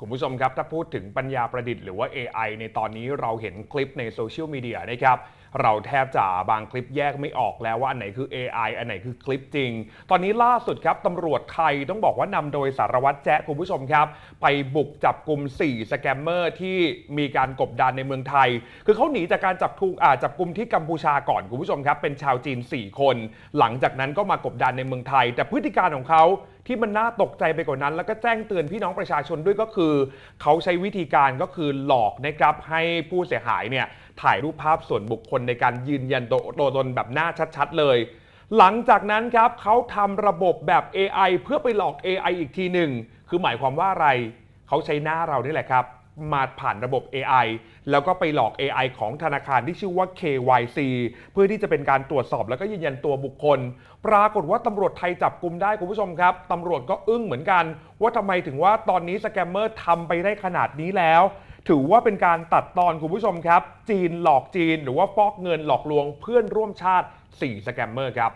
คุณผู้ชมครับ ถ้าพูดถึงปัญญาประดิษฐ์หรือว่า AI ในตอนนี้เราเห็นคลิปในโซเชียลมีเดียนะครับ เราแทบจะบางคลิปแยกไม่ออกแล้วว่าอันไหนคือ AI อันไหนคือคลิปจริง ตอนนี้ล่าสุดครับตำรวจไทยต้องบอกว่านำโดยสารวัตรแจ๊คุณผู้ชมครับ ไปบุกจับกลุ่ม4สแกมเมอร์ที่มีการกบดานในเมืองไทย คือเขาหนีจากการจับทุกอาจับกลุ่มที่กัมพูชาก่อนคุณผู้ชมครับ เป็นชาวจีน 4 คน หลังจากนั้นก็มากบดานในเมืองไทย แต่พฤติการของเขา ที่มันน่าตกใจไปกว่านั้น แล้วก็แจ้งเตือนพี่น้องประชาชนด้วยก็คือ เขาใช้วิธีการก็คือหลอกนะครับให้ผู้เสียหายเนี่ยถ่ายรูปภาพส่วนบุคคลในการยืนยันตัวตัวตนแบบหน้าชัด ๆ เลย หลังจากนั้นครับเขาทำระบบแบบ AI เพื่อไปหลอก AI อีกทีหนึ่งคือหมายความว่าอะไรเขาใช้หน้าเรานี่แหละครับ มาผ่านระบบ AI แล้วก็ไปหลอก AI ของธนาคารที่ชื่อว่า KYC เพื่อที่จะเป็นการตรวจสอบแล้วก็ยืนยันตัวบุคคล ปรากฏว่าตำรวจไทยจับกลุ่มได้คุณผู้ชมครับตำรวจก็อึ้งเหมือนกัน ว่าทำไมถึงว่าตอนนี้สแกมเมอร์ทำไปได้ขนาดนี้แล้ว ถือว่าเป็นการตัดตอนคุณผู้ชมครับ จีนหลอกจีน หรือว่าฟอกเงินหลอกลวงเพื่อนร่วมชาติ 4 สแกมเมอร์ครับ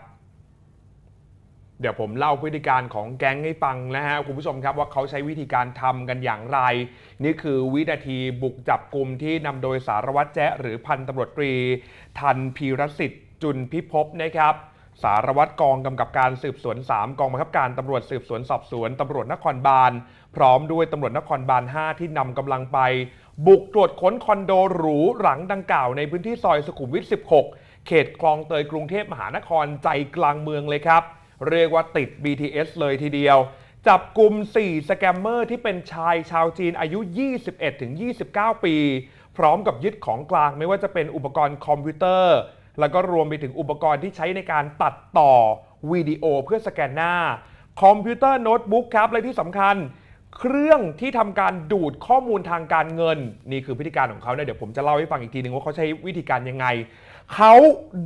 เดี๋ยวผมเล่าพฤติการของแก๊งให้ฟังนะฮะคุณผู้ชมครับว่าเขาใช้วิธีการทำกันอย่างไร นี่คือวินาทีบุกจับกลุ่มที่นำโดยสารวัตรแจ๊หรือพันตำรวจตรี ทันพีรสิทธิ์จุนพิภพนะครับสารวัตรกองกำกับการสืบสวน 3 กองบังคับการตำรวจสืบสวนสอบสวนตำรวจนครบาล พร้อมด้วยตำรวจนครบาล 5 ที่นำกำลังไป บุกตรวจค้นคอนโดหรูหลังดังกล่าวในพื้นที่ซอยสุขุมวิท 16 เขตคลองเตยกรุงเทพมหานครใจกลางเมืองเลยครับ เรียกว่าติด BTS เลยทีเดียว จับกลุ่ม 4 สแกมเมอร์ที่เป็นชายชาวจีนอายุ 21-29 ปี พร้อมกับยึดของกลางไม่ว่าจะเป็นอุปกรณ์คอมพิวเตอร์ แล้วก็รวมไปถึงอุปกรณ์ที่ใช้ในการตัดต่อวิดีโอเพื่อสแกนหน้า คอมพิวเตอร์โน้ตบุ๊กครับ และที่สำคัญเครื่องที่ทำการดูดข้อมูลทางการเงิน นี่คือพฤติการของเขาเนี่ยเดี๋ยวผมจะเล่าให้ฟังอีกทีหนึ่งว่าเขาใช้วิธีการยังไง เขา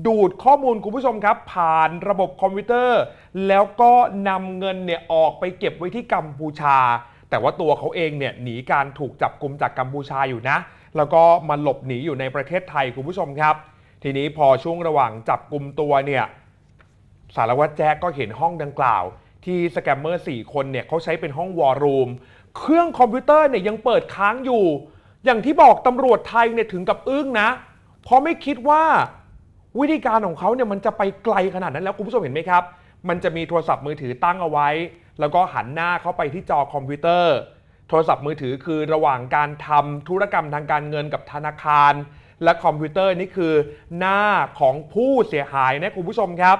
ดูดข้อมูลคุณผู้ชมครับ ผ่านระบบคอมพิวเตอร์ แล้วก็นำเงินเนี่ยออกไปเก็บไว้ที่กัมพูชา แต่ว่าตัวเขาเองเนี่ยหนีการถูกจับกลุมจากกัมพูชาอยู่นะ แล้วก็มาหลบหนีอยู่ในประเทศไทยคุณผู้ชมครับ ทีนี้พอช่วงระหว่างจับกลุ่มตัวเนี่ยสารวัตรแจ๊กก็เห็นห้องดังกล่าว ที่สแกมเมอร์4คนเนี่ยเขาใช้เป็นห้องวอร์รูมเครื่องคอมพิวเตอร์เนี่ยยังเปิดค้างอยู่ อย่างที่บอกตำรวจไทยเนี่ยถึงกับอึ้งนะ เพราะไม่คิดว่าวิธีการของเขาเนี่ยมันจะไปไกลขนาดนั้นแล้วคุณผู้ชมเห็นไหมครับ มันจะมีโทรศัพท์มือถือตั้งเอาไว้ แล้วก็หันหน้าเข้าไปที่จอคอมพิวเตอร์ โทรศัพท์มือถือคือระหว่างการทำธุรกรรมทางการเงินกับธนาคาร และคอมพิวเตอร์นี่คือหน้าของผู้เสียหายนะคุณผู้ชมครับ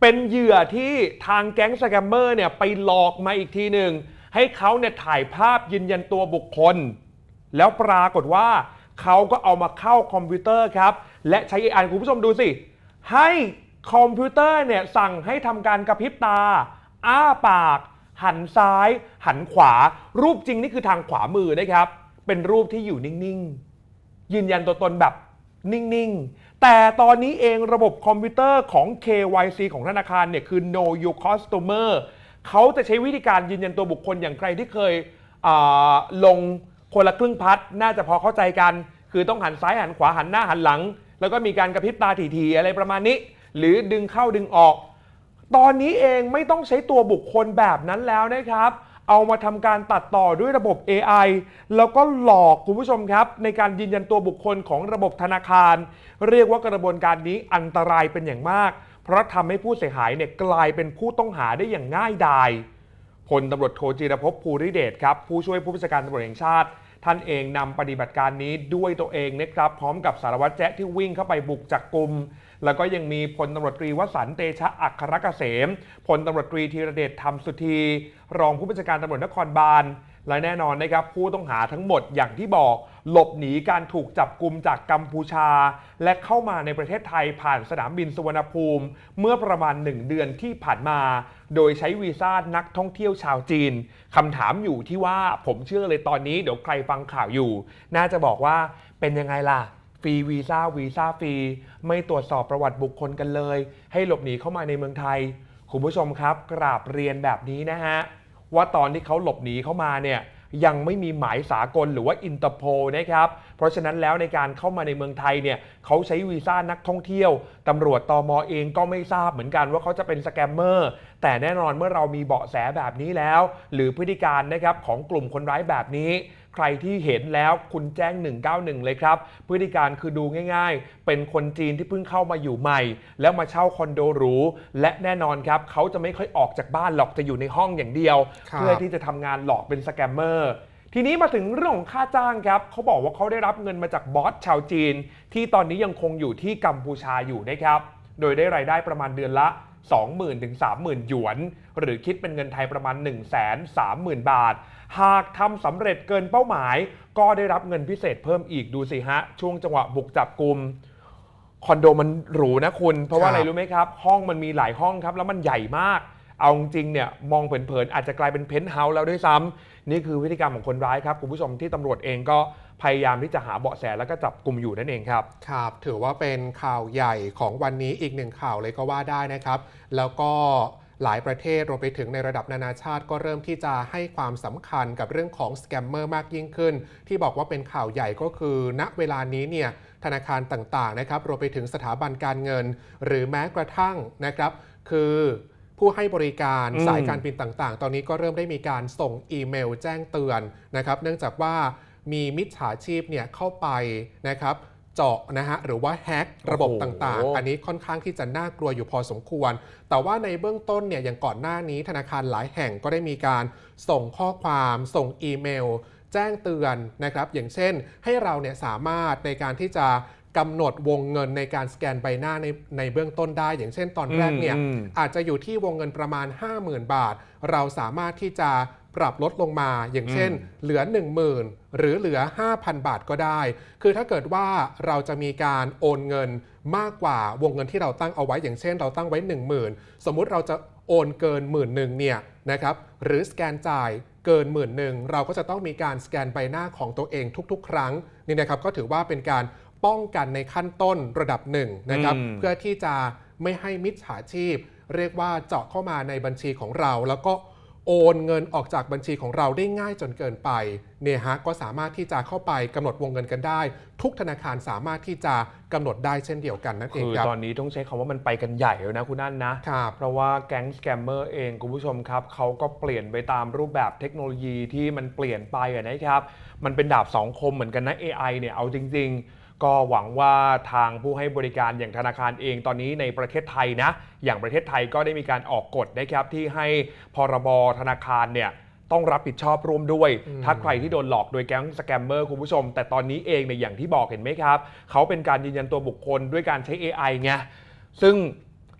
เป็นเหยื่อที่ทางแก๊งสแกมเมอร์เนี่ยไปหลอกมาอีกทีหนึ่งให้เขาเนี่ยถ่ายภาพยืนยันตัวบุคคล แล้วปรากฏว่า เขาก็เอามาเข้าคอมพิวเตอร์ครับ และใช้ AI คุณผู้ชมดูสิ ให้คอมพิวเตอร์เนี่ยสั่งให้ทำการกระพริบตา อ้าปาก หันซ้าย หันขวา รูปจริงนี่คือทางขวามือนะครับ เป็นรูปที่อยู่นิ่ง ๆ ยืนยันตัวตนแบบนิ่ง ๆ แต่ตอนนี้เองระบบคอมพิวเตอร์ของ KYC ของธนาคารเนี่ยคือ Know Your Customer เขาจะใช้วิธีการยืนยันตัวบุคคลอย่างใครที่เคยลง คนละครึ่งพัดน่าจะพอเข้าใจกัน คือต้องหันซ้ายหันขวาหันหน้าหันหลัง แล้วก็มีการกระพริบตาถี่ๆอะไรประมาณนี้ หรือดึงเข้าดึงออก ตอนนี้เองไม่ต้องใช้ตัวบุคคลแบบนั้นแล้วนะครับ เอามาทำการตัดต่อด้วยระบบ AI แล้วก็หลอกคุณผู้ชมครับ ในการยืนยันตัวบุคคลของระบบธนาคาร เรียกว่ากระบวนการนี้อันตรายเป็นอย่างมาก เพราะทำให้ผู้เสียหายเนี่ยกลายเป็นผู้ต้องหาได้อย่างง่ายดายพลตำรวจโทจีรภพภูริเดชครับ ผู้ช่วยผู้บัญชาการตำรวจแห่งชาติ ท่านเองนำปฏิบัติการนี้ด้วยตัวเองนะครับ พร้อมกับสารวัตรแจ๊ที่วิ่งเข้าไปบุกจับกลุ่มแล้วก็ยังมีพลตำรวจตรีวสันเตชะอัครเกษมพลตำรวจตรีธีรเดชธรรมสุธี รองผู้บัญชาการตำรวจนครบาลและแน่นอนนะครับผู้ต้องหาทั้งหมดอย่างที่บอก หลบหนีการถูกจับกลุ่มจากกัมพูชา และเข้ามาในประเทศไทยผ่านสนามบินสุวรรณภูมิ เมื่อประมาณ 1 เดือนที่ผ่านมา โดยใช้วีซ่านักท่องเที่ยวชาวจีนคำถามอยู่ที่ว่าผมเชื่อเลยตอนนี้เดี๋ยวใครฟังข่าวอยู่ น่าจะบอกว่าเป็นยังไงล่ะฟรีวีซ่าวีซ่าฟรีไม่ตรวจสอบประวัติบุคคลกันเลย ให้หลบหนีเข้ามาในเมืองไทย คุณผู้ชมครับ กราบเรียนแบบนี้นะฮะว่าตอนที่เขาหลบหนีเข้ามาเนี่ย ยังไม่มีหมายสากลหรือว่าอินเตอร์โพนะครับ เพราะฉะนั้นแล้วในการเข้ามาในเมืองไทยเนี่ยเขาใช้วีซ่านักท่องเที่ยวตำรวจตอมอเองก็ไม่ทราบเหมือนกันว่าเขาจะเป็นสแกมเมอร์แต่แน่นอนเมื่อเรามีเบาะแสแบบนี้แล้ว หรือพฤติการนะครับของกลุ่มคนร้ายแบบนี้ ใครที่เห็นแล้วคุณแจ้ง 191 เลยครับ พฤติการคือดูง่าย ๆ เป็นคนจีนที่เพิ่งเข้ามาอยู่ใหม่ แล้วมาเช่าคอนโดหรู และแน่นอนครับ เขาจะไม่ค่อยออกจากบ้านหรอกจะอยู่ในห้องอย่างเดียวครับเพื่อที่จะทำงานหลอกเป็นสแกมเมอร์ทีนี้มาถึงเรื่องของค่าจ้างครับเขาบอกว่าเขาได้รับเงินมาจากบอสชาวจีน ที่ตอนนี้ยังคงอยู่ที่กัมพูชาอยู่นะครับ โดยได้รายได้ประมาณเดือนละ 20,000ถึง30,000 หยวน หรือคิดเป็นเงินไทยประมาณ 1 3 0 0 0 0 บาท หากทำสำเร็จเกินเป้าหมาย ก็ได้รับเงินพิเศษเพิ่มอีกดูสิฮะ ช่วงจังหวะบุกจับกลุ่มคอนโดมันหรูนะคุณ เพราะว่าครับอะไรรู้ไหมครับ ห้องมันมีหลายห้องครับ แล้วมันใหญ่มาก เอาจริงๆเนี่ยมองเผินๆอาจจะกลายเป็นเพนท์เฮาส์แล้วด้วยซ้ำนี่คือพฤติกรรมของคนร้ายครับคุณผู้ชมที่ตำรวจเองก็ พยายามที่จะหาเบาะแสแล้วก็จับกลุ่มอยู่นั่นเองครับ ครับ ถือว่าเป็นข่าวใหญ่ของวันนี้อีกหนึ่งข่าวเลยก็ว่าได้นะครับ แล้วก็หลายประเทศรวมไปถึงในระดับนานาชาติ ก็เริ่มที่จะให้ความสำคัญกับเรื่องของสแกมเมอร์มากยิ่งขึ้น ที่บอกว่าเป็นข่าวใหญ่ก็คือ ณเวลานี้เนี่ยธนาคารต่างๆนะครับรวมไปถึงสถาบันการเงิน หรือแม้กระทั่งนะครับ คือผู้ให้บริการอืมสายการบินต่างๆ ตอนนี้ก็เริ่มได้มีการส่งอีเมลแจ้งเตือนนะครับ เนื่องจากว่า มีมิจฉาชีพเนี่ยเข้าไปนะครับเจาะนะฮะหรือว่าแฮ็กระบบโอ้โหต่างๆ อันนี้ค่อนข้างที่จะน่ากลัวอยู่พอสมควร แต่ว่าในเบื้องต้นเนี่ยอย่างก่อนหน้านี้ธนาคารหลายแห่งก็ได้มีการส่งข้อความส่งอีเมล แจ้งเตือนนะครับอย่างเช่นให้เราเนี่ยสามารถในการที่จะกำหนดวงเงินในการสแกนใบหน้าในในเบื้องต้นได้ อย่างเช่นตอนแรกเนี่ยอืมอาจจะอยู่ที่วงเงินประมาณ 50,000 บาท เราสามารถที่จะ ปรับลดลงมาอย่างเช่น เหลือ 10,000 หรือเหลือ 5,000 บาทก็ได้ คือถ้าเกิดว่าเราจะมีการโอนเงินมากกว่าวงเงินที่เราตั้งเอาไว้อย่างเช่น เราตั้งไว้ 10,000 สมมุติเราจะโอนเกินหมื่นหนึ่งเนี่ยนะครับหรือสแกนจ่ายเกินหมื่นหนึ่งเราก็จะต้องมีการสแกนใบหน้าของตัวเองทุก ๆ ครั้งนี่นะครับก็ถือว่าเป็นการป้องกันในขั้นต้นระดับหนึ่งนะครับอืมเพื่อที่จะไม่ให้มิจฉาชีพ เรียกว่าเจาะเข้ามาในบัญชีของเราแล้วก็ โอนเงินออกจากบัญชีของเราได้ง่ายจนเกินไปเนี่ยฮะก็สามารถที่จะเข้าไปกำหนดวงเงินกันได้ ทุกธนาคารสามารถที่จะกำหนดได้เช่นเดียวกันนั่นเองคือครับตอนนี้ต้องใช้คำว่ามันไปกันใหญ่แล้วนะคุณนั่นนะครับเพราะว่าแก๊งสแกมเมอร์เองคุณผู้ชมครับเขาก็เปลี่ยนไปตามรูปแบบเทคโนโลยีที่มันเปลี่ยนไปอะนะครับ มันเป็นดาบสองคมเหมือนกันนะ AI เนี่ยเอาจริง ๆ ก็หวังว่าทางผู้ให้บริการอย่างธนาคารเองตอนนี้ในประเทศไทยนะ อย่างประเทศไทยก็ได้มีการออกกฎนะครับที่ให้พรบธนาคารเนี่ยต้องรับผิดชอบร่วมด้วยอืมถ้าใครที่โดนหลอกโดยแก๊งสแกมเมอร์คุณผู้ชม แต่ตอนนี้เองเนี่ยอย่างที่บอกเห็นไหมครับ เขาเป็นการยืนยันตัวบุคคลด้วยการใช้ AI ไงซึ่ง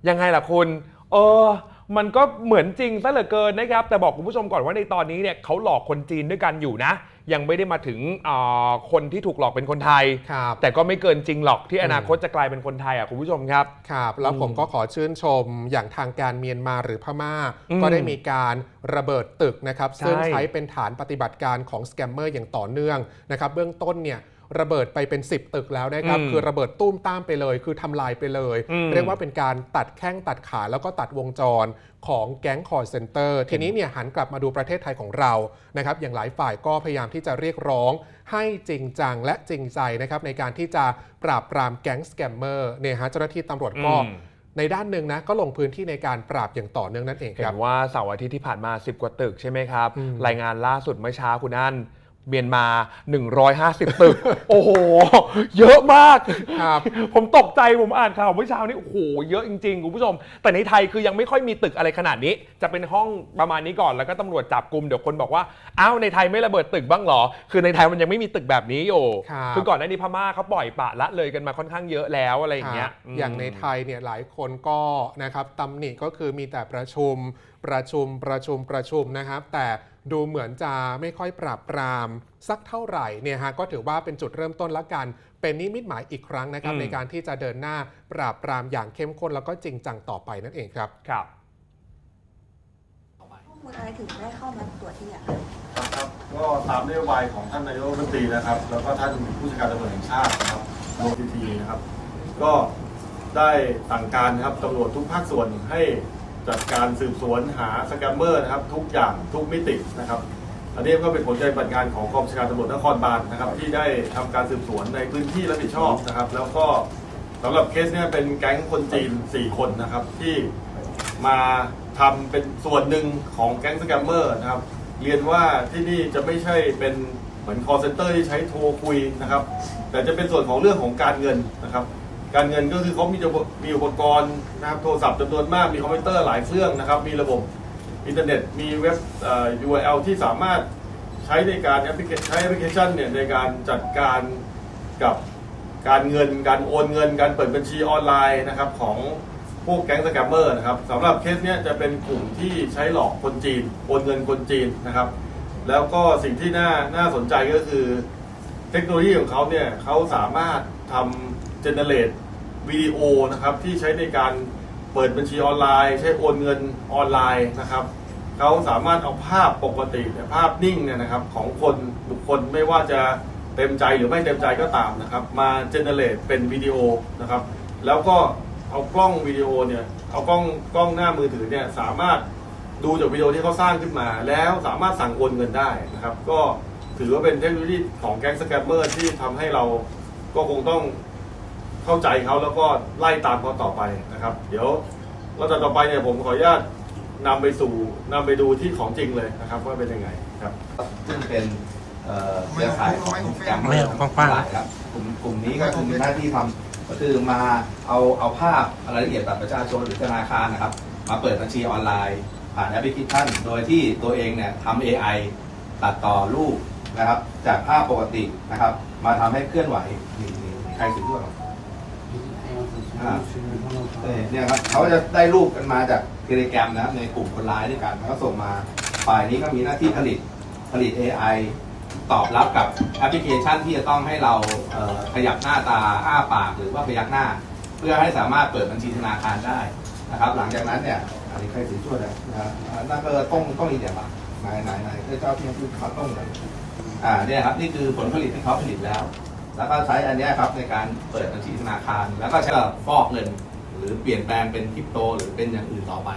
ยังไงล่ะคุณ เออ มันก็เหมือนจริงซะเหลือเกินนะครับ แต่บอกคุณผู้ชมก่อนว่าในตอนนี้เนี่ยเขาหลอกคนจีนด้วยกันอยู่นะ ยังไม่ได้มาถึงอ่าคนที่ถูกหลอกเป็นคนไทย ครับ แต่ก็ไม่เกินจริงหรอกที่อืมอนาคตจะกลายเป็นคนไทยอะคุณผู้ชมครับ ครับ แล้วอืมผมก็ขอชื่นชมอย่างทางการเมียนมาหรือพม่า อืมก็ได้มีการระเบิดตึกนะครับ ใช่ซึ่งใช้เป็นฐานปฏิบัติการของสแกมเมอร์อย่างต่อเนื่องนะครับ เบื้องต้นเนี่ย ระเบิดไปเป็น 10 ตึกแล้วนะครับอืมคือระเบิดตุ้มตามไปเลย คือทำลายไปเลยอืมเรียกว่าเป็นการตัดแข้งตัดขาแล้วก็ตัดวงจรของแก๊งคอร์เซนเตอร์ทีนี้เนี่ยหันกลับมาดูประเทศไทยของเรานะครับอย่างหลายฝ่ายก็พยายามที่จะเรียกร้องให้จริงจังและจริงใจนะครับในการที่จะปราบปรามแก๊งสแกมเมอร์เนี่ยฮะเจ้าหน้าที่ตำรวจก็อืมในด้านหนึ่งนะก็ลงพื้นที่ในการปราบอย่างต่อเนื่องนั่นเองคเห็รับนว่าเสาร์อาทิตย์ที่ผ่านมา 10 กว่าตึกใช่ไหมครับอืมรายงานล่าสุดเมื่อเช้าคุณนั่น เมียนมา 150 ตึก โอ้โห เยอะมาก ครับ ผมตกใจผมอ่านข่าวเมื่อเช้านี้โอ้โห เยอะจริงๆ คุณผู้ชม แต่ในไทยคือยังไม่ค่อยมีตึกอะไรขนาดนี้ จะเป็นห้องประมาณนี้ก่อน แล้วก็ตำรวจจับกลุ่มเดี๋ยวคนบอกว่า อ้าว ในไทยไม่ระเบิดตึกบ้างเหรอ คือในไทยมันยังไม่มีตึกแบบนี้อยู่ครับอก่อนหน้านี้พม่าเขาปล่อยปละละเลยกันมาค่อนข้างเยอะแล้วอะไรอย่างเงี้ยครับอย่างในไทยเนี่ยหลายคนก็นะครับตำหนิก็คือมีแต่ประชุมประชุมประชุมประชุมนะครับ แต่ ดูเหมือนจะไม่ค่อยปราบปราม สักเท่าไหร่เนี่ยฮะก็ถือว่าเป็นจุดเริ่มต้นละกัน เป็นนิมิตหมายอีกครั้งนะครับอืมในการที่จะเดินหน้าปราบปรามอย่างเข้มข้นแล้วก็จริงจังต่อไปนั่นเองครับครับข้อมูลอะไรถึงได้เข้ามาตรวจที่อะครับก็ตามนโยบายของท่านนายกรัฐมนตรีนะครับ แล้วก็ท่านผู้จัดการตำรวจแห่งชาตินะครับโมทีทีนะครับ ก็ได้สั่งการนะครับตำรวจทุกภาคส่วนให้ จัดการสืบสวนหาสแกมเมอร์นะครับ ทุกอย่างทุกมิตินะครับ อันนี้ก็เป็นผลการปฏิบัติงานของกองบัญชาการตำรวจนครบาลนะครับ ที่ได้ทำการสืบสวนในพื้นที่รับผิดชอบนะครับ แล้วก็สำหรับเคสเนี้เป็นแก๊งคนจีน 4 คนนะครับ ที่มาทำเป็นส่วนหนึ่งของแก๊งสแกมเมอร์นะครับ เรียนว่าที่นี่จะไม่ใช่เป็นเหมือน call center ที่ใช้โทรคุยนะครับ แต่จะเป็นส่วนของเรื่องของการเงินนะครับ การเงินก็คือเขามีจะมีอุปกรณ์นะครับโทรศัพท์จำนวนมากมีคอมพิวเตอร์หลายเครื่องนะครับ มีระบบอินเทอร์เน็ต มีเว็บเอ่อ URL ที่สามารถใช้ในการแอปพลิเคใช้แอปพลิเคชันเนี่ยในการจัดการกับการเงิน การโอนเงิน การเปิดบัญชีออนไลน์นะครับของพวกแก๊งสแกมเมอร์นะครับสำหรับเคสเนี้ยจะเป็นกลุ่มที่ใช้หลอกคนจีนโอนเงินคนจีนนะครับ แล้วก็สิ่งที่น่าน่าสนใจก็คือ เทคโนโลยีของเขาเนี่ยเขาสามารถทำเจเนเรตวิดีโอนะครับที่ใช้ในการเปิดบัญชีออนไลน์ ใช้โอนเงินออนไลน์นะครับเขาสามารถเอาภาพปกติเนี่ยภาพนิ่งเนี่ยนะครับของคนบุคคลไม่ว่าจะเต็มใจหรือไม่เต็มใจก็ตามนะครับ มาเจเนเรตเป็นวิดีโอนะครับ แล้วก็เอากล้องวิดีโอเนี่ยเอากล้องกล้องหน้ามือถือเนี่ยสามารถดูจากวิดีโอที่เขาสร้างขึ้นมา แล้วสามารถสั่งโอนเงินได้นะครับ ก็ ถือว่าเป็นเทคโนโลยีของแก๊งสแกมเมอร์ที่ทำให้เราก็คงต้องเข้าใจเขาแล้วก็ไล่ตามเขาต่อไปนะครับ เดี๋ยวเราจะต่อไปเนี่ยผมขออนุญาตนำไปสู่นำไปดูที่ของจริงเลยนะครับ ว่าเป็นยังไงครับ ซึ่งเป็นเอ่อเครือข่ายของแกมเมอไม่ร์เอากว้างๆครับกลุ่มกลุ่มนี้ก็คือมีหน้าที่ทำก็คือมาเอาเอาภาพรายละเอียดบัตรประชาชนหรือธนาคารนะครับ มาเปิดบัญชีออนไลน์ ผ่านแอปพลิเคชัน โดยที่ตัวเองเนี่ยทำ AI ตัดต่อรูป นะครับ จากภาพปกตินะครับ มาทำให้เคลื่อนไหวนี่นี่ใครสุดยอดครับอ่าเนี่ยครับเขาจะได้รูปกันมาจากเทเลแกรมนะครับ ในกลุ่มคนร้ายด้วยกันแล้วก็ส่งมาฝ่ายนี้ก็มีหน้าที่ผลิตผลิต AI ตอบรับกับแอปพลิเคชันที่จะต้องให้เราเอ่อขยับหน้าตาอ้าปากหรือว่าพยักหน้า เพื่อให้สามารถเปิดบัญชีธนาคารได้นะครับ หลังจากนั้นเนี่ยอันนี้ใครสีช่วยเลยนะครับอ่านั่นก็ต้องต้องอีกอย่างละ ไหนไหนไหนเจ้าที่พูดเขาต้องเลยอ่าเนี่ยครับนี่คือผลผลิตที่เขาผลิตแล้ว แล้วก็ใช้อันนี้ครับในการเปิดบัญชีธนาคาร แล้วก็ใช้ฟอกเงิน หรือเปลี่ยนแปลงเป็นคริปโต หรือเป็นอย่างอื่นต่อไป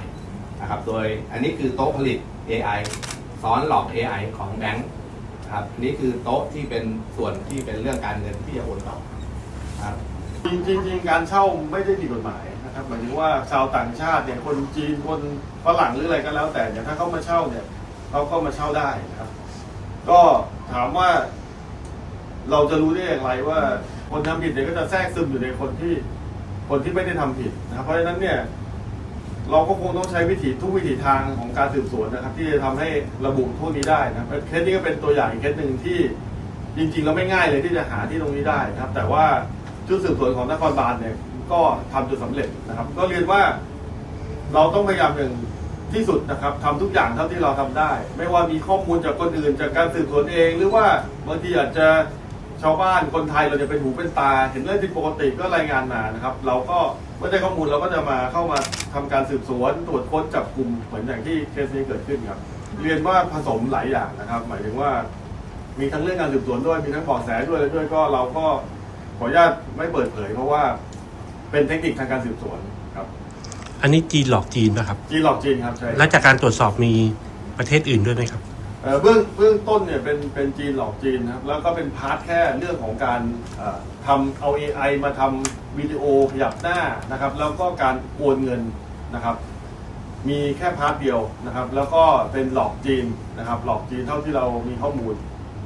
นะครับโดยอันนี้คือโต๊ะผลิต AI ซ้อนหลอก AI ของแบงค์ครับนนี้คือโต๊ะที่เป็นส่วนที่เป็นเรื่องการเงินที่จะโอนต่อนครับจริงจริงๆการเช่าไม่ได้ผิดกฎหมายนะครับหมายถึงว่าชาวต่างชาติเนี่ยคนจีนคนฝรั่งหรืออะไรก็แล้วแต่เนี่ยถ้าเขามาเช่าเนี่ย เขาก็มาเช่าได้นะครับ ก็ถามว่า เราจะรู้ได้อย่างไรว่า คนทำผิดเนี่ยก็จะแทรกซึมอยู่ในคนที่ คนที่ไม่ได้ทำผิดนะครับเพราะฉะนั้นเนี่ย เราก็คงต้องใช้วิถีทุกวิถีทางของการสืบสวนนะครับ ที่จะทำให้ระบุพวกนี้ได้นะครับเคสนี้ก็เป็นตัวอย่างอีกเคสหนึ่งที่จริงๆแล้วไม่ง่ายเลยที่จะหาที่ตรงนี้ได้นะครับ แต่ว่าชุดสืบสวนของนครบาลเนี่ย ก็ทำจนสำเร็จนะครับ ก็เรียนว่าเราต้องพยายามอย่าง ที่สุดนะครับทำทุกอย่างเท่าที่เราทำได้ ไม่ว่ามีข้อมูลจากคนอื่นจากการสืบสวนเอง หรือว่าบางทีอาจจะชาวบ้านคนไทยเราจะเป็นหูเป็นตา เห็นเรื่องที่ปกติก็รายงานมานะครับ เราก็เมื่อได้ข้อมูลเราก็จะมาเข้ามาทำการสืบสวน ตรวจค้นจับกลุ่มเหมือนอย่างที่เคสนี้เกิดขึ้นครับ เรียนว่าผสมหลายอย่างนะครับ หมายถึงว่า มีทั้งเรื่องการสืบสวนด้วยมีทั้งบาะแสด้วยแล้วด้วยก็เราก็ขออนุญาตไม่เปิดเผยเพราะว่าเป็นเทคนิคทางการสืบสวน อันนี้จีนหลอกจีนป่ะครับ จีนหลอกจีนครับใช่แล้วจากการตรวจสอบมีประเทศอื่นด้วยไหมครับ เอ่อเบื้องเบื้องต้นเนี่ยเป็นเป็นจีนหลอกจีนนะครับแล้วก็เป็นพาร์ทแค่เรื่องของการเอ่อทำเอา AI มาทำวิดีโอขยับหน้านะครับ แล้วก็การโอนเงินนะครับ มีแค่พาร์ทเดียวนะครับ แล้วก็เป็นหลอกจีนนะครับ หลอกจีนเท่าที่เรามีข้อมูล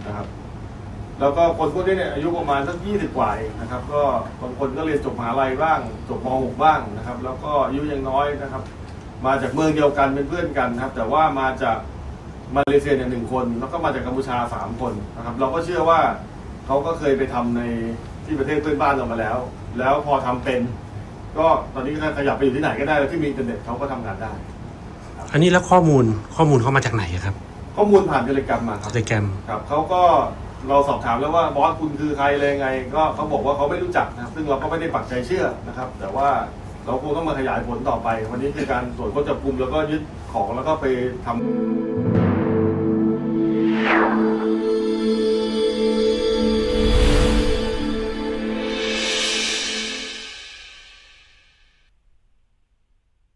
นะครับ แล้วก็คนพวกนี้เนี่ยอายุประมาณสักยี่สิบกว่าเองนะครับ ก็บางคนก็เรียนจบมหาลัยบ้างจบม .6 บ้างนะครับ แล้วก็อายุยังน้อยนะครับ มาจากเมืองเดียวกันเป็นเพื่อนกันนะครับ แต่ว่ามาจากมาเลเซียเนี่ยหนึ่งคน แล้วก็มาจากกัมพูชาสามคนนะครับ เราก็เชื่อว่าเขาก็เคยไปทำในที่ประเทศเพื่อนบ้านเรามาแล้ว แล้วพอทำเป็น ก็ตอนนี้ก็ขยับไปอยู่ที่ไหนก็ได้แล้วที่มีอินเทอร์เน็ตเขาก็ทำงานได้ อันนี้แล้วข้อมูลข้อมูลเข้ามาจากไหนอะครับ ข้อมูลผ่านเทเลกรรมมาครับโปรแกรมครับเขาก็ เราสอบถามแล้วว่าบอสคุณคือใครอะไรยังไง ก็เขาบอกว่าเขาไม่รู้จักนะซึ่งเราก็ไม่ได้ปักใจเชื่อนะครับ แต่ว่าเราคงต้องมาขยายผลต่อไป วันนี้คือการตรวจค้นจับกลุ่มแล้วก็ยึดของแล้วก็ไปทำ